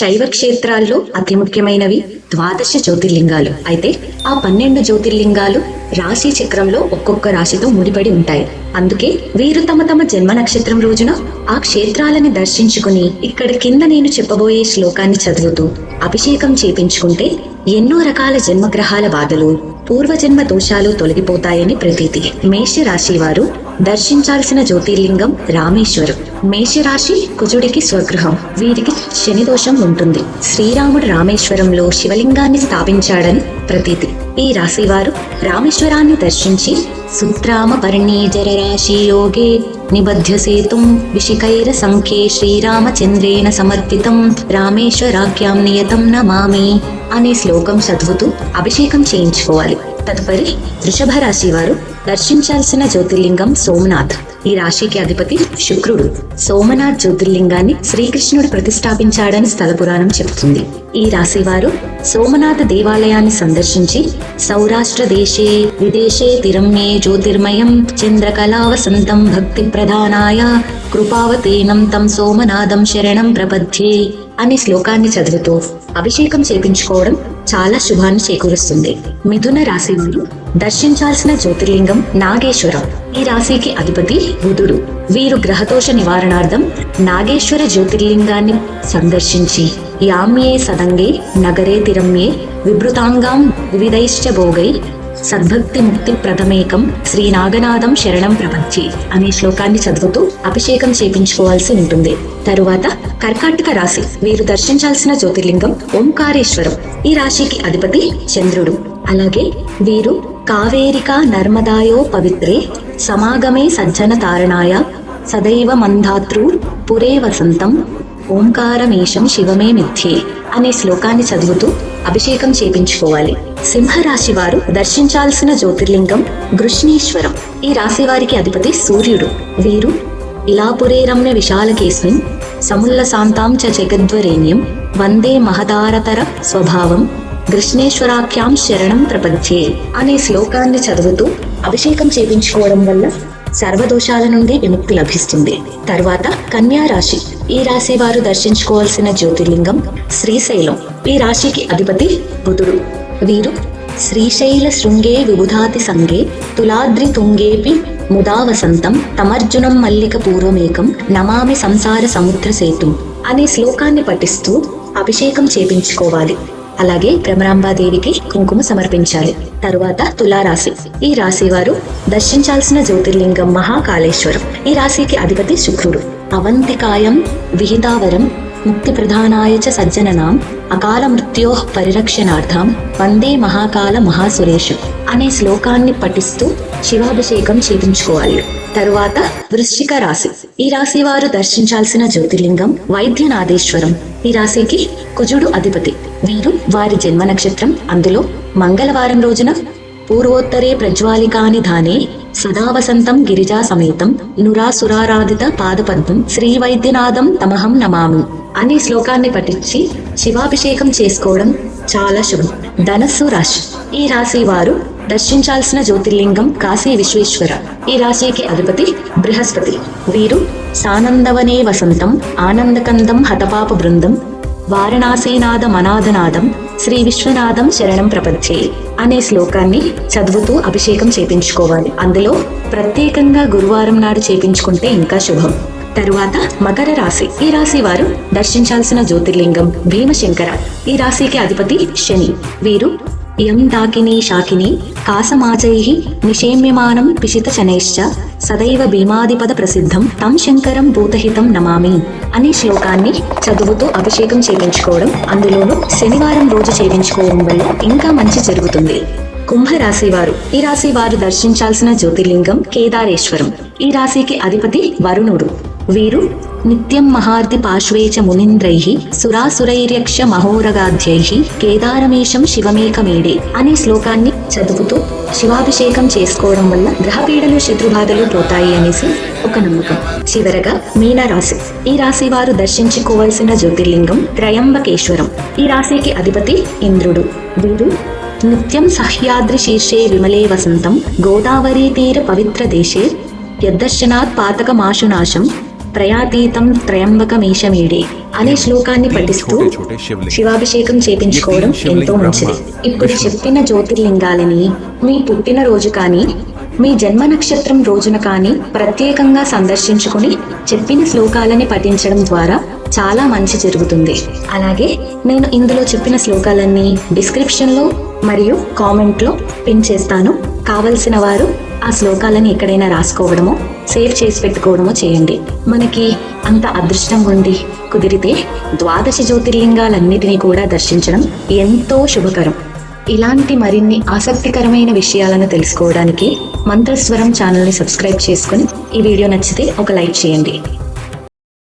శైవ క్షేత్రాల్లో అతి ముఖ్యమైనవి ద్వాదశ జ్యోతిర్లింగాలు. అయితే ఆ పన్నెండు జ్యోతిర్లింగాలు రాశి చక్రంలో ఒక్కొక్క రాశితో ముడిపడి ఉంటాయి. అందుకే వీరు తమ తమ జన్మ నక్షత్రం రోజున ఆ క్షేత్రాలని దర్శించుకుని ఇక్కడ కింద నేను చెప్పబోయే శ్లోకాన్ని చదువుతూ అభిషేకం చేపించుకుంటే ఎన్నో రకాల జన్మగ్రహాల బాధలు పూర్వజన్మ దోషాలు తొలగిపోతాయని ప్రతీతి. మేషరాశి వారు దర్శించాల్సిన జ్యోతిర్లింగం రామేశ్వరం. మేషరాశి కుజుడికి స్వగృహం. వీరికి శనిదోషం ఉంటుంది. శ్రీరాముడు రామేశ్వరంలో శివలింగాన్ని స్థాపించాడని ప్రతీతి. ఈ రాశి వారు రామేశ్వరాన్ని దర్శించి సుత్రామ పర్ణీజర రాశి యోగే నిబధ్య సేతుం విషికైర సంఖ్యే శ్రీరామచంద్రేణ సమర్పితం రామేశ్వరాఖ్యాం నియతం నమామి అనే శ్లోకం చదువుతూ అభిషేకం చేయించుకోవాలి. తదుపరి వృషభ రాశి వారు దర్శించాల్సిన జ్యోతిర్లింగం సోమనాథ్. ఈ రాశికి అధిపతి శుక్రుడు. సోమనాథ్ జ్యోతిర్లింగాన్ని శ్రీకృష్ణుడు ప్రతిష్టాపించాడని స్థల పురాణం చెబుతుంది. ఈ రాశి వారు సోమనాథ దేవాలయాన్ని సందర్శించి సౌరాష్ట్ర దేశే విదేశే తిరమ్యే జ్యోతిర్మయం చంద్రకళా వసంతం భక్తి ప్రధానాయ కృపావతేనం తం సోమనాథం శరణం ప్రపద్యే అనే శ్లోకాన్ని చదువుతూ అభిషేకం చేపించుకోవడం చాలా శుభాన్ని చేకూరుస్తుంది. మిథున రాశి వారు దర్శించాల్సిన జ్యోతిర్లింగం నాగేశ్వరం. ఈ రాశికి అధిపతి బుధుడు. వీరు గ్రహదోష నివారణార్థం నాగేశ్వర జ్యోతిర్లింగాన్ని సందర్శించి యామ్యే సదంగే నగరే తిరమ్యే విభృతాంగాం వివిధైశ్చ భోగై సద్భక్తి ముక్తి ప్రథమేకం శ్రీ నాగనాథం శరణం ప్రపంచి అనే శ్లోకాన్ని చదువుతూ అభిషేకం చేపించుకోవాల్సి ఉంటుంది. తరువాత కర్కాటక రాశి. వీరు దర్శించాల్సిన జ్యోతిర్లింగం ఓంకారేశ్వరం. ఈ రాశికి అధిపతి చంద్రుడు. అలాగే వీరు కావేరికా నర్మదాయో పవిత్రే సమాగమే సజ్జన తారణాయ సదైవ మంధాతృ పురే వసంతం ఓంకారమేషం శివమే మిథ్యే అనే శ్లోకాన్ని చదువుతూ అభిషేకం చేపించుకోవాలి. సింహరాశి వారు దర్శించాల్సిన జ్యోతిర్లింగం గృష్ణీశ్వరం. ఈ రాశి వారికి అధిపతి సూర్యుడు. వీరు ఇలాపురే రమ్య విశాలకేస్మిన్ సముల్లసాంతాం చ జగద్వరేణ్యం వందే మహదారతర స్వభావం కృష్ణేశ్వరాఖ్యాం శరణం ప్రపంచే అనే శ్లోకాన్ని చదువుతూ అభిషేకం చేపించుకోవడం వల్ల సర్వదోషాల నుండి విముక్తి లభిస్తుంది. తర్వాత కన్యా రాశి. ఈ రాశి వారు దర్శించుకోవాల్సిన జ్యోతిర్లింగం శ్రీశైలం. ఈ రాశికి అధిపతి బుధుడు. వీరు శ్రీశైల శృంగే విబుధాతి సంగే తులాద్రి తుంగేపి ముదా వసంతం తమర్జునం మల్లిక పూర్వమేకం నమామి సంసార సముద్ర సేతు అనే శ్లోకాన్ని పఠిస్తూ అభిషేకం చేపించుకోవాలి. అలాగే భ్రమరాంబాదేవికి కుంకుమ సమర్పించాలి. తరువాత తులారాశి. ఈ రాశి వారు దర్శించాల్సిన జ్యోతిర్లింగం మహాకాళేశ్వరం. ఈ రాశికి అధిపతి శుక్రుడు. అవంతికాయం విహితావరం ముక్తి ప్రధానాయ చ సజ్జననాం అకాల మృత్యో పరిరక్షణార్థం వందే మహాకాల మహాసురేషం అనే శ్లోకాన్ని పఠిస్తూ శివాభిషేకం చేపించుకోవాలి తరువాత వృశ్చిక రాశి। ఈ రాశి వారు దర్శించాల్సిన జ్యోతిర్లింగం వైద్యనాథేశ్వరం। ఈ రాశికి కుజుడు అధిపతి। వీరు వారి జన్మ నక్షత్రం అందులో మంగళవారం రోజున పూర్వోత్తరే ప్రజ్వాలికాని ధానే సదా వసంతం గిరిజా సమేతం నురాసురారాధిత పాదపద్మం శ్రీ వైద్యనాథం తమహం నమామి అనే శ్లోకాన్ని పఠించి శివాభిషేకం చేసుకోవడం చాలా శుభం. ధనస్సు రాశి. ఈ రాశి వారు దర్శించాల్సిన జ్యోతిర్లింగం కాశీ విశ్వేశ్వర. ఈ రాశికి అధిపతి బృహస్పతి. వీరు సానందవనే వసంతం ఆనందకందం హతపాప బృందం వారణాసీనాద మనాథనాథం శ్రీ విశ్వనాథం శరణం ప్రపంచే అనే శ్లోకాన్ని చదువుతూ అభిషేకం చేపించుకోవాలి. అందులో ప్రత్యేకంగా గురువారం నాడు చేపించుకుంటే ఇంకా శుభం. తరువాత మకర రాశి. ఈ రాశి వారు దర్శించాల్సిన జ్యోతిర్లింగం భీమశంకర. ఈ రాశికి అధిపతి శని. వీరు యం దాకిని శాకిని కాసమాజై నిషేమ్యమానం పిశితశనైశ్చ సదైవ భీమాధిపద ప్రసిద్ధం తం శంకరం భూతహితం నమామి అనే శ్లోకాన్ని చదువుతూ అభిషేకం చేయించుకోవడం అందులోనూ శనివారం రోజు చేయించుకోవడం వల్ల ఇంకా మంచి జరుగుతుంది. కుంభరాశి వారు ఈ రాశి వారు దర్శించాల్సిన జ్యోతిర్లింగం కేదారేశ్వరం. ఈ రాశికి అధిపతి వరుణుడు. వీరు నిత్యం మహార్ది పార్శ్వే చ మునీంద్రై సురాసురైర్యక్ష మహోరగాధ్యై కేదారమేషం శివమేకమేడే అనే శ్లోకాన్ని చదువుతూ శివాభిషేకం చేసుకోవడం వల్ల గ్రహపీడలు శత్రుబాధలు పోతాయి అనేసి ఒక నమ్మకం. చివరగా మీనరాశి. ఈ రాశి వారు దర్శించుకోవలసిన జ్యోతిర్లింగం త్రయంబకేశ్వరం. ఈ రాశికి అధిపతి ఇంద్రుడు. వీరు నిత్యం సహ్యాద్రి శీర్షే విమలే వసంతం గోదావరీ తీర పవిత్ర దేశే యద్దర్శనాత్ పాతకమాశునాశం త్రయాతీతం త్రయంబకమీశమీడే అనే శ్లోకాన్ని పఠిస్తూ శివాభిషేకం చేపించుకోవడం ఎంతో మంచిది. ఇప్పుడు చెప్పిన జ్యోతిర్లింగాలని మీ పుట్టినరోజు కానీ మీ జన్మ నక్షత్రం రోజున కానీ ప్రత్యేకంగా సందర్శించుకుని చెప్పిన శ్లోకాలని పఠించడం ద్వారా చాలా మంచి జరుగుతుంది. అలాగే నేను ఇందులో చెప్పిన శ్లోకాలన్నీ డిస్క్రిప్షన్లో మరియు కామెంట్లో పిన్ చేస్తాను. కావలసిన వారు ఆ శ్లోకాలని ఎక్కడైనా రాసుకోవడమో సేవ్ చేసి పెట్టుకోవడమో చేయండి. మనకి అంత అదృష్టం ఉండి కుదిరితే ద్వాదశ జ్యోతిర్లింగాలన్నిటినీ కూడా దర్శించడం ఎంతో శుభకరం. ఇలాంటి మరిన్ని ఆసక్తికరమైన విషయాలను తెలుసుకోవడానికి మంత్రస్వరం ఛానల్ని సబ్స్క్రైబ్ చేసుకుని ఈ వీడియో నచ్చితే ఒక లైక్ చేయండి.